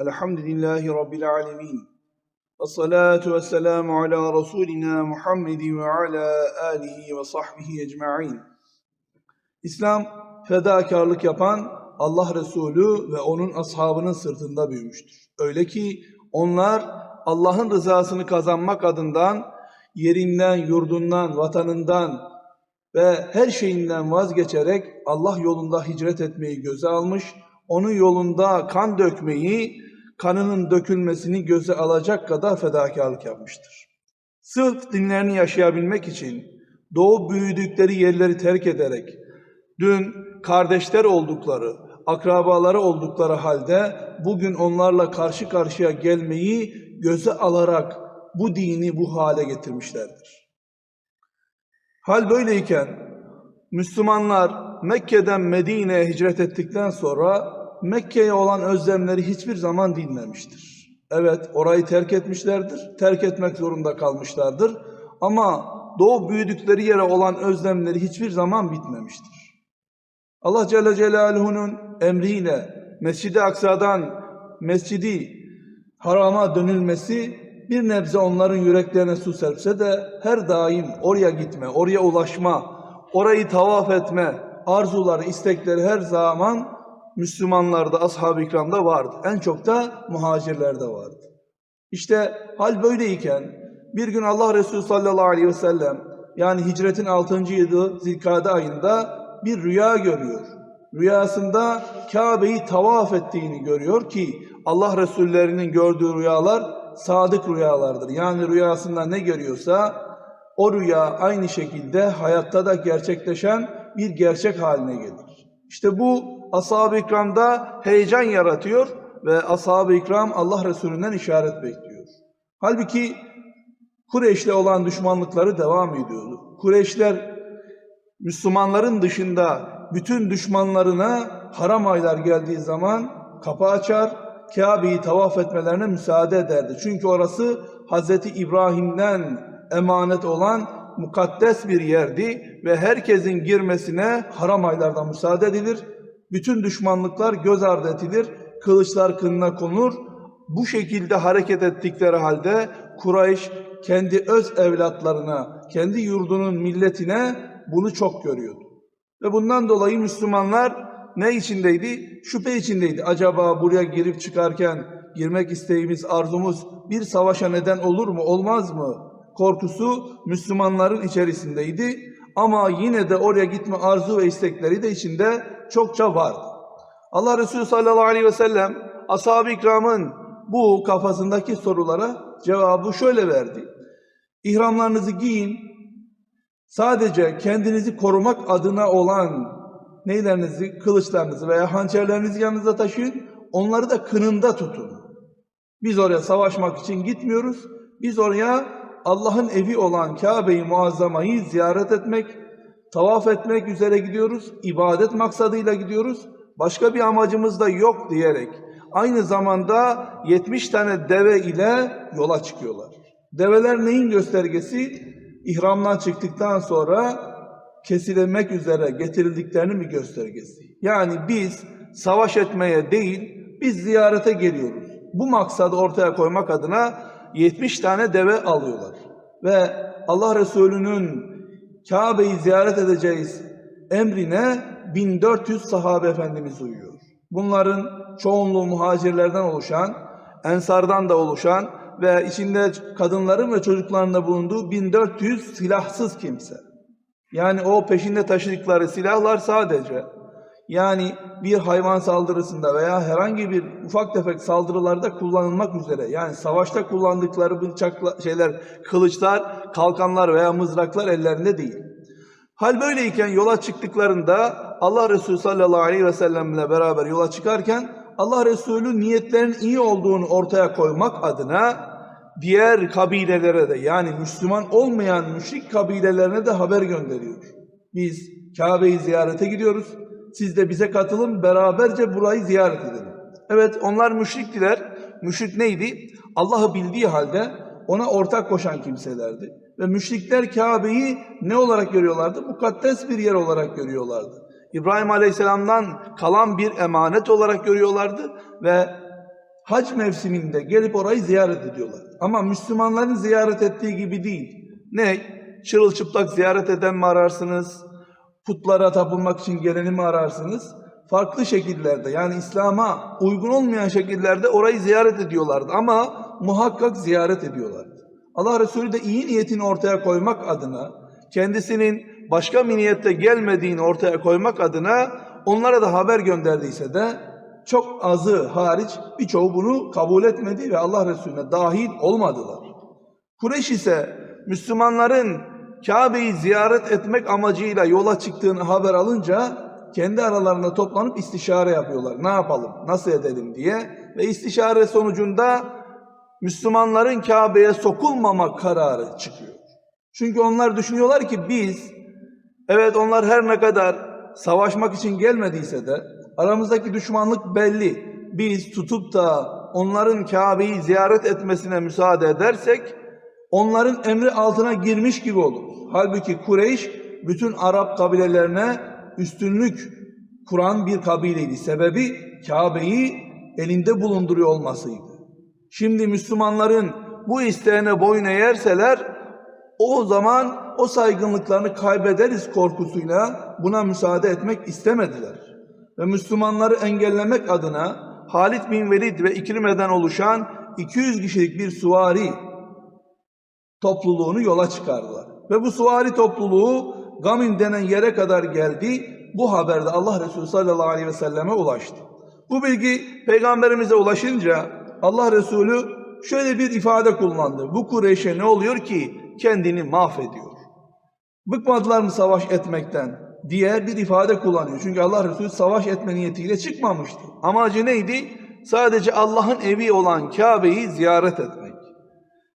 Elhamdülillahi Rabbil alemin. Ve salatu ve selamu ala Resulina Muhammedin ve ala alihi ve sahbihi ecma'in. İslam fedakarlık yapan Allah Resulü ve onun ashabının sırtında büyümüştür. Öyle ki onlar Allah'ın rızasını kazanmak adından yerinden, yurdundan, vatanından ve her şeyinden vazgeçerek Allah yolunda hicret etmeyi göze almış, onun yolunda kan dökmeyi, kanının dökülmesini göze alacak kadar fedakarlık yapmıştır. Sırf dinlerini yaşayabilmek için doğup büyüdükleri yerleri terk ederek, dün kardeşler oldukları, akrabaları oldukları halde bugün onlarla karşı karşıya gelmeyi göze alarak bu dini bu hale getirmişlerdir. Hal böyleyken Müslümanlar Mekke'den Medine'ye hicret ettikten sonra Mekke'ye olan özlemleri hiçbir zaman dinmemiştir. Evet orayı terk etmişlerdir, terk etmek zorunda kalmışlardır ama doğup büyüdükleri yere olan özlemleri hiçbir zaman bitmemiştir. Allah Celle Celaluhu'nun emriyle Mescid-i Aksa'dan Mescidi Haram'a dönülmesi bir nebze onların yüreklerine su serpse de her daim oraya gitme, oraya ulaşma, orayı tavaf etme arzuları, istekleri her zaman Müslümanlarda, ashab-ı ikramda vardı. En çok da muhacirlerde vardı. İşte hal böyleyken bir gün Allah Resulü sallallahu aleyhi ve sellem yani hicretin 6. yılı Zilkade ayında bir rüya görüyor. Rüyasında Kabe'yi tavaf ettiğini görüyor ki Allah Resullerinin gördüğü rüyalar sadık rüyalardır. Yani rüyasında ne görüyorsa o rüya aynı şekilde hayatta da gerçekleşen bir gerçek haline gelir. İşte bu ashab-ı ikramda heyecan yaratıyor ve ashab-ı ikram Allah Resulü'nden işaret bekliyor. Halbuki Kureyş'le olan düşmanlıkları devam ediyordu. Kureyşler Müslümanların dışında bütün düşmanlarına haram aylar geldiği zaman kapı açar, Kabe'yi tavaf etmelerine müsaade ederdi. Çünkü orası Hazreti İbrahim'den emanet olan mukaddes bir yerdi ve herkesin girmesine haram aylarda müsaade edilir. Bütün düşmanlıklar göz ardı edilir, kılıçlar kınına konur. Bu şekilde hareket ettikleri halde Kureyş kendi öz evlatlarına, kendi yurdunun milletine bunu çok görüyordu. Ve bundan dolayı Müslümanlar ne içindeydi? Şüphe içindeydi. Acaba buraya girip çıkarken girmek isteğimiz, arzumuz bir savaşa neden olur mu, olmaz mı? Korkusu Müslümanların içerisindeydi. Ama yine de oraya gitme arzu ve istekleri de içinde çokça vardı. Allah Resulü sallallahu aleyhi ve sellem ashab-ı ikramın bu kafasındaki sorulara cevabı şöyle verdi. İhramlarınızı giyin, sadece kendinizi korumak adına olan neylerinizi, kılıçlarınızı veya hançerlerinizi yanınıza taşıyın, onları da kınında tutun. Biz oraya savaşmak için gitmiyoruz, biz oraya Allah'ın evi olan Kabe-i Muazzama'yı ziyaret etmek, tavaf etmek üzere gidiyoruz, ibadet maksadıyla gidiyoruz, başka bir amacımız da yok diyerek aynı zamanda 70 tane deve ile yola çıkıyorlar. Develer neyin göstergesi? İhramdan çıktıktan sonra kesilmek üzere getirildiklerinin bir göstergesi. Yani biz savaş etmeye değil, biz ziyarete geliyoruz. Bu maksadı ortaya koymak adına 70 tane deve alıyorlar. Ve Allah Resulü'nün Kabe'yi ziyaret edeceğiz emrine 1400 sahabe efendimiz uyuyor. Bunların çoğunluğu muhacirlerden oluşan, ensardan da oluşan ve içinde kadınların ve çocukların da bulunduğu 1400 silahsız kimse. Yani o peşinde taşıdıkları silahlar sadece yani bir hayvan saldırısında veya herhangi bir ufak tefek saldırılarda kullanılmak üzere yani savaşta kullandıkları bıçaklar, şeyler, kılıçlar, kalkanlar veya mızraklar ellerinde değil. Hal böyleyken yola çıktıklarında Allah Resulü sallallahu aleyhi ve sellemle beraber yola çıkarken Allah Resulü niyetlerin iyi olduğunu ortaya koymak adına diğer kabilelere de yani Müslüman olmayan müşrik kabilelerine de haber gönderiyor. Biz Kabe'yi ziyarete gidiyoruz. Siz de bize katılın beraberce burayı ziyaret edelim. Evet onlar müşriktiler. Müşrik neydi? Allah'ı bildiği halde ona ortak koşan kimselerdi. Ve müşrikler Kabe'yi ne olarak görüyorlardı? Mukaddes bir yer olarak görüyorlardı. İbrahim Aleyhisselam'dan kalan bir emanet olarak görüyorlardı ve hac mevsiminde gelip orayı ziyaret ediyorlar. Ama Müslümanların ziyaret ettiği gibi değil. Ne? Çırılçıplak ziyaret eden mi ararsınız? Putlara tapınmak için geleni mi ararsınız? Farklı şekillerde yani İslam'a uygun olmayan şekillerde orayı ziyaret ediyorlardı. Ama muhakkak ziyaret ediyorlardı. Allah Resulü de iyi niyetini ortaya koymak adına, kendisinin başka bir niyette gelmediğini ortaya koymak adına onlara da haber gönderdiyse de çok azı hariç birçoğu bunu kabul etmedi ve Allah Resulüne dahil olmadılar. Kureyş ise Müslümanların Kabe'yi ziyaret etmek amacıyla yola çıktığını haber alınca kendi aralarında toplanıp istişare yapıyorlar. Ne yapalım, nasıl edelim diye ve istişare sonucunda Müslümanların Kabe'ye sokulmama kararı çıkıyor. Çünkü onlar düşünüyorlar ki biz, evet onlar her ne kadar savaşmak için gelmediyse de aramızdaki düşmanlık belli. Biz tutup da onların Kabe'yi ziyaret etmesine müsaade edersek onların emri altına girmiş gibi oluruz. Halbuki Kureyş bütün Arap kabilelerine üstünlük kuran bir kabileydi. Sebebi Kabe'yi elinde bulunduruyor olmasıydı. Şimdi Müslümanların bu isteğine boyun eğerseler o zaman o saygınlıklarını kaybederiz korkusuyla buna müsaade etmek istemediler. Ve Müslümanları engellemek adına Halid bin Velid ve İkrime'den oluşan 200 kişilik bir suvari topluluğunu yola çıkardılar. Ve bu suvari topluluğu Gamim denen yere kadar geldi. Bu haber de Allah Resulü sallallahu aleyhi ve selleme ulaştı. Bu bilgi peygamberimize ulaşınca Allah Resulü şöyle bir ifade kullandı. Bu Kureyş'e ne oluyor ki kendini mahvediyor. Bıkmadılar mı savaş etmekten diye bir ifade kullanıyor. Çünkü Allah Resulü savaş etme niyetiyle çıkmamıştı. Amacı neydi? Sadece Allah'ın evi olan Kabe'yi ziyaret etmek.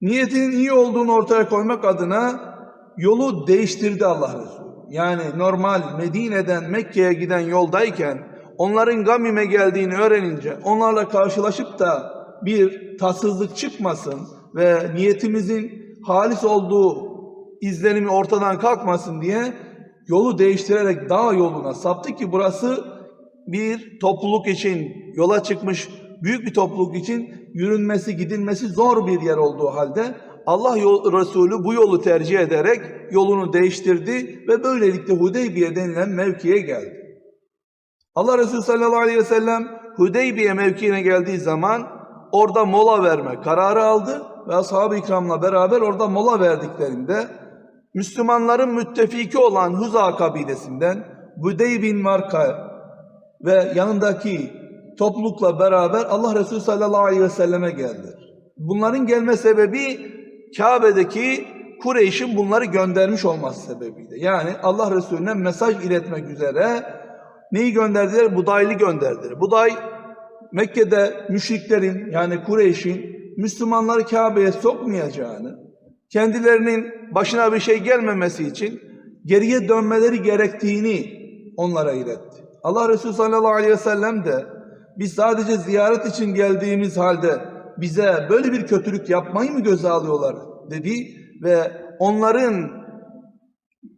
Niyetinin iyi olduğunu ortaya koymak adına yolu değiştirdi Allah Resulü. Yani normal Medine'den Mekke'ye giden yoldayken onların Gamim'e geldiğini öğrenince onlarla karşılaşıp da bir tatsızlık çıkmasın ve niyetimizin halis olduğu izlenimi ortadan kalkmasın diye yolu değiştirerek dağ yoluna saptı ki burası bir topluluk için yola çıkmış büyük bir topluluk için yürünmesi gidilmesi zor bir yer olduğu halde Allah yol, Resulü bu yolu tercih ederek yolunu değiştirdi ve böylelikle Hudeybiye denilen mevkiye geldi. Allah Resulü sallallahu aleyhi ve sellem Hudeybiye mevkiine geldiği zaman orada mola verme kararı aldı ve ashab-ı ikramla beraber orada mola verdiklerinde Müslümanların müttefiki olan Huza kabilesinden Budey bin Marka ve yanındaki toplulukla beraber Allah Resulü sallallahu aleyhi ve selleme geldi. Bunların gelme sebebi Kabe'deki Kureyş'in bunları göndermiş olması sebebiyle. Yani Allah Resulüne mesaj iletmek üzere neyi gönderdiler? Budaylı gönderdiler. Buday Mekke'de müşriklerin yani Kureyş'in Müslümanları Kabe'ye sokmayacağını, kendilerinin başına bir şey gelmemesi için geriye dönmeleri gerektiğini onlara iletti. Allah Resulü sallallahu aleyhi ve sellem de biz sadece ziyaret için geldiğimiz halde bize böyle bir kötülük yapmayı mı göze alıyorlar dedi ve onların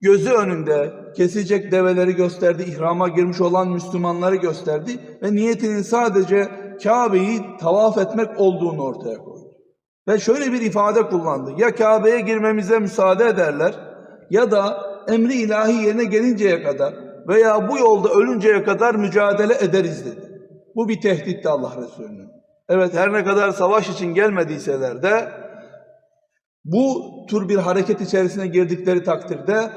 gözü önünde kesilecek develeri gösterdi, ihrama girmiş olan Müslümanları gösterdi ve niyetinin sadece Kabe'yi tavaf etmek olduğunu ortaya koydu. Ve şöyle bir ifade kullandı. Ya Kabe'ye girmemize müsaade ederler ya da emri ilahi yerine gelinceye kadar veya bu yolda ölünceye kadar mücadele ederiz dedi. Bu bir tehditti Allah Resulü'nün. Evet her ne kadar savaş için gelmediyseler de bu tür bir hareket içerisine girdikleri takdirde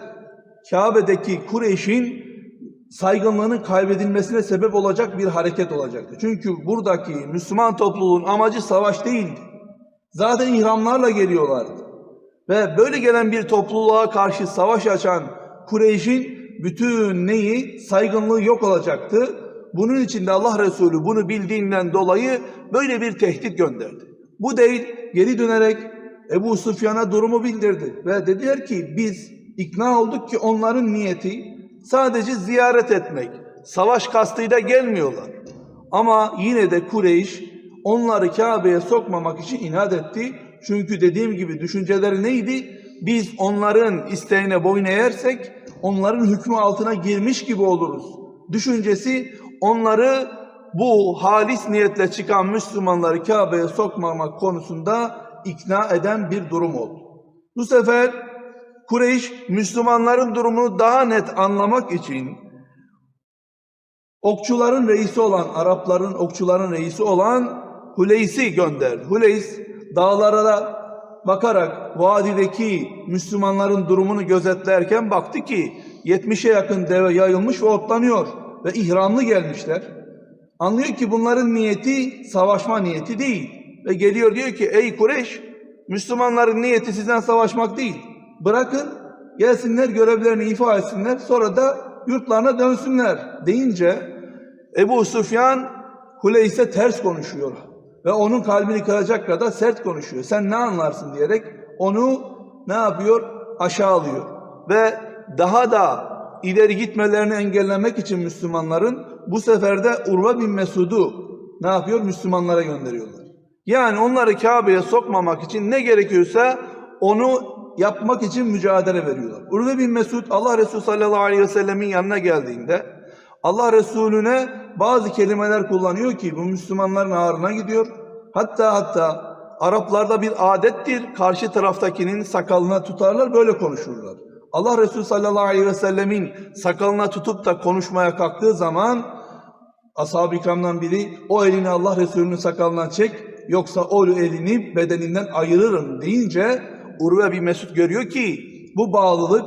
Kabe'deki Kureyş'in saygınlığının kaybedilmesine sebep olacak bir hareket olacaktı. Çünkü buradaki Müslüman topluluğun amacı savaş değildi. Zaten ihramlarla geliyorlardı. Ve böyle gelen bir topluluğa karşı savaş açan Kureyş'in bütün neyi saygınlığı yok olacaktı. Bunun için de Allah Resulü bunu bildiğinden dolayı böyle bir tehdit gönderdi. Bu değil geri dönerek Ebu Sufyan'a durumu bildirdi ve dediler ki biz ikna olduk ki onların niyeti sadece ziyaret etmek. Savaş kastıyla gelmiyorlar. Ama yine de Kureyş onları Kabe'ye sokmamak için inat etti. Çünkü dediğim gibi düşünceleri neydi? Biz onların isteğine boyun eğersek onların hükmü altına girmiş gibi oluruz. Düşüncesi onları bu halis niyetle çıkan Müslümanları Kabe'ye sokmamak konusunda ikna eden bir durum oldu. Bu sefer Kureyş Müslümanların durumunu daha net anlamak için okçuların reisi olan Arapların okçuların reisi olan Huleys'i gönderdi. Huleys dağlara da bakarak vadideki Müslümanların durumunu gözetlerken baktı ki 70'e yakın deve yayılmış ve otlanıyor ve ihramlı gelmişler. Anlıyor ki bunların niyeti savaşma niyeti değil. Ve geliyor diyor ki ey Kureyş Müslümanların niyeti sizden savaşmak değil. Bırakın gelsinler görevlerini ifa etsinler sonra da yurtlarına dönsünler deyince Ebu Süfyan Huleys'e ters konuşuyor. Ve onun kalbini kıracak kadar sert konuşuyor. Sen ne anlarsın diyerek onu ne yapıyor? Aşağılıyor. Ve daha da ileri gitmelerini engellemek için Müslümanların bu sefer de Urva bin Mesud'u ne yapıyor? Müslümanlara gönderiyorlar. Yani onları Kabe'ye sokmamak için ne gerekiyorsa onu yapmak için mücadele veriyorlar. Urve bin Mesud Allah Resulü sallallahu aleyhi ve sellemin yanına geldiğinde Allah Resulüne bazı kelimeler kullanıyor ki bu Müslümanların ağrına gidiyor. Hatta hatta Araplarda bir adettir karşı taraftakinin sakalına tutarlar böyle konuşurlar. Allah Resulü sallallahu aleyhi ve sellemin sakalına tutup da konuşmaya kalktığı zaman ashab-ı ikramdan biri o elini Allah Resulü'nün sakalından çek yoksa o elini bedeninden ayırırım deyince Urve bir Mesut görüyor ki bu bağlılık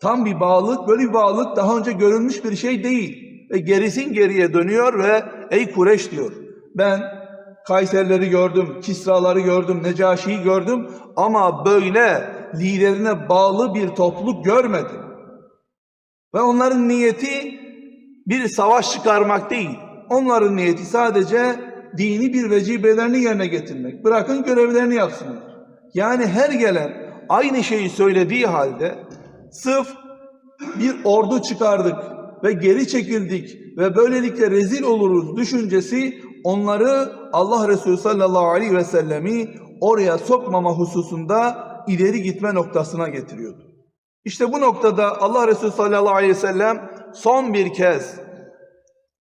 tam bir bağlılık böyle bir bağlılık daha önce görülmüş bir şey değil. Ve gerisin geriye dönüyor ve ey Kureş diyor ben Kayserleri gördüm, Kisraları gördüm, Necaşi'yi gördüm ama böyle liderine bağlı bir topluluk görmedim. Ve onların niyeti bir savaş çıkarmak değil. Onların niyeti sadece dini bir vecibelerini yerine getirmek. Bırakın görevlerini yapsınlar. Yani her gelen aynı şeyi söylediği halde sırf bir ordu çıkardık ve geri çekildik ve böylelikle rezil oluruz düşüncesi onları Allah Resulü sallallahu aleyhi ve sellemi oraya sokmama hususunda ileri gitme noktasına getiriyordu. İşte bu noktada Allah Resulü sallallahu aleyhi ve sellem son bir kez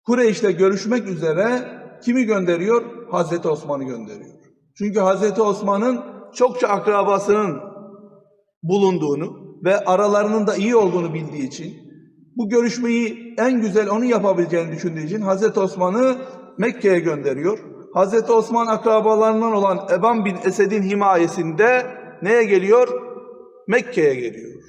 Kureyş'le görüşmek üzere kimi gönderiyor? Hazreti Osman'ı gönderiyor. Çünkü Hazreti Osman'ın çokça akrabasının bulunduğunu ve aralarının da iyi olduğunu bildiği için bu görüşmeyi en güzel onun yapabileceğini düşündüğü için Hazreti Osman'ı Mekke'ye gönderiyor. Hazreti Osman akrabalarından olan Eban bin Esed'in himayesinde neye geliyor? Mekke'ye geliyor.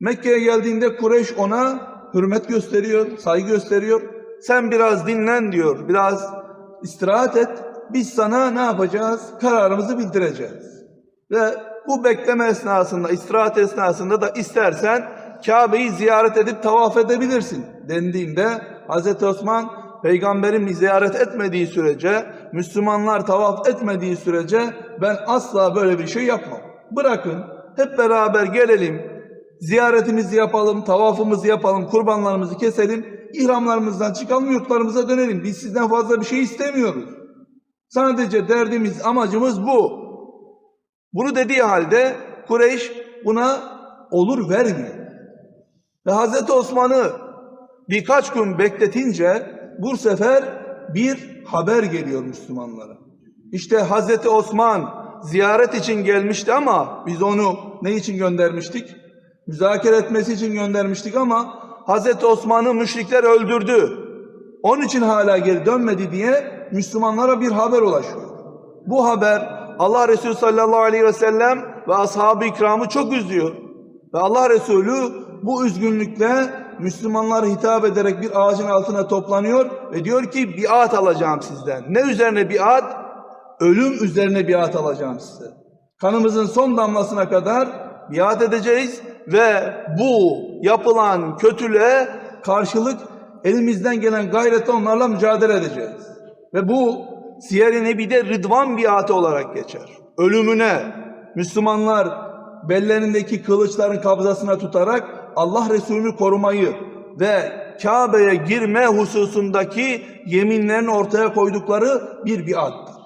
Mekke'ye geldiğinde Kureyş ona hürmet gösteriyor, saygı gösteriyor. Sen biraz dinlen diyor, biraz istirahat et. Biz sana ne yapacağız? Kararımızı bildireceğiz. Ve bu bekleme esnasında, istirahat esnasında da istersen Kabe'yi ziyaret edip tavaf edebilirsin dendiğinde Hz. Osman peygamberin ziyaret etmediği sürece, Müslümanlar tavaf etmediği sürece ben asla böyle bir şey yapmam. Bırakın hep beraber gelelim, ziyaretimizi yapalım, tavafımızı yapalım, kurbanlarımızı keselim, ihramlarımızdan çıkalım, yurtlarımıza dönelim. Biz sizden fazla bir şey istemiyoruz. Sadece derdimiz, amacımız bu. Bunu dediği halde Kureyş buna olur vermiyor. Ve Hazreti Osman'ı birkaç gün bekletince bu sefer bir haber geliyor Müslümanlara. İşte Hazreti Osman ziyaret için gelmişti ama biz onu ne için göndermiştik? Müzakere etmesi için göndermiştik ama Hazreti Osman'ı müşrikler öldürdü. Onun için hala geri dönmedi diye Müslümanlara bir haber ulaşıyor. Bu haber Allah Resulü sallallahu aleyhi ve sellem ve ashab-ı ikramı çok üzüyor. Ve Allah Resulü bu üzgünlükle Müslümanlara hitap ederek bir ağacın altına toplanıyor ve diyor ki biat alacağım sizden. Ne üzerine biat? Ölüm üzerine biat alacağım size. Kanımızın son damlasına kadar biat edeceğiz ve bu yapılan kötülüğe karşılık elimizden gelen gayrete onlarla mücadele edeceğiz. Ve bu Siyer-i Nebi'de Rıdvan biatı olarak geçer. Ölümüne Müslümanlar bellerindeki kılıçların kabzasına tutarak Allah Resulü'nü korumayı ve Kabe'ye girme hususundaki yeminlerini ortaya koydukları bir biattır.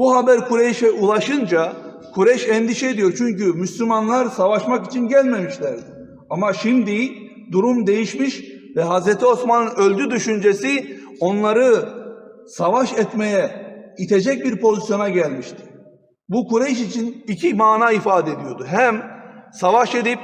Bu haber Kureyş'e ulaşınca Kureyş endişe ediyor çünkü Müslümanlar savaşmak için gelmemişlerdi. Ama şimdi durum değişmiş ve Hazreti Osman'ın öldü düşüncesi onları savaş etmeye itecek bir pozisyona gelmişti. Bu Kureyş için iki mana ifade ediyordu. Hem savaş edip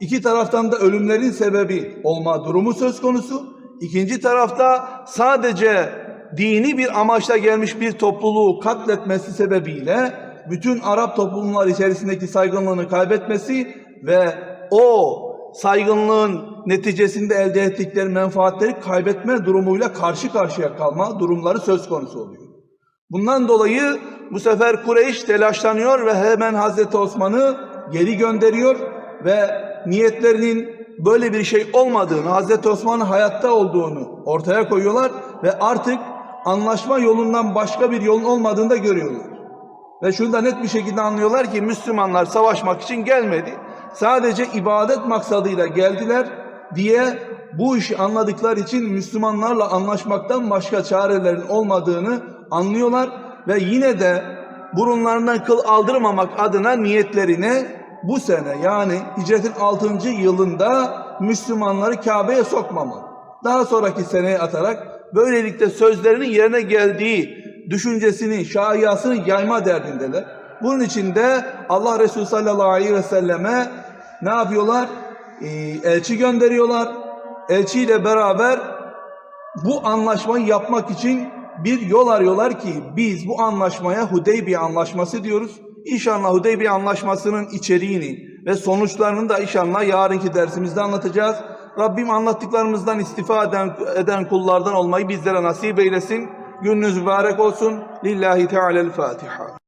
iki taraftan da ölümlerin sebebi olma durumu söz konusu. İkinci tarafta sadece dini bir amaçla gelmiş bir topluluğu katletmesi sebebiyle bütün Arap toplumlar içerisindeki saygınlığını kaybetmesi ve o saygınlığın neticesinde elde ettikleri menfaatleri kaybetme durumuyla karşı karşıya kalma durumları söz konusu oluyor. Bundan dolayı bu sefer Kureyş telaşlanıyor ve hemen Hazreti Osman'ı geri gönderiyor ve niyetlerinin böyle bir şey olmadığını, Hazreti Osman'ın hayatta olduğunu ortaya koyuyorlar ve artık anlaşma yolundan başka bir yolun olmadığını da görüyorlar. Ve şunu da net bir şekilde anlıyorlar ki Müslümanlar savaşmak için gelmedi. Sadece ibadet maksadıyla geldiler diye bu işi anladıkları için Müslümanlarla anlaşmaktan başka çarelerin olmadığını anlıyorlar ve yine de burunlarından kıl aldırmamak adına niyetlerine bu sene yani hicretin 6. yılında Müslümanları Kabe'ye sokmamalı. Daha sonraki seneye atarak böylelikle sözlerinin yerine geldiği düşüncesini, şaiyasını yayma derdindeler. Bunun için de Allah Resulü sallallahu aleyhi ve selleme ne yapıyorlar? Ee, elçi gönderiyorlar. Elçiyle beraber bu anlaşmayı yapmak için bir yol arıyorlar ki biz bu anlaşmaya Hudeybiye anlaşması diyoruz. İnşallah Hudeybiye anlaşmasının içeriğini ve sonuçlarını da inşallah yarınki dersimizde anlatacağız. Rabbim anlattıklarımızdan istifade eden, kullardan olmayı bizlere nasip eylesin. Gününüz mübarek olsun. Lillahi Teala'l-Fatiha.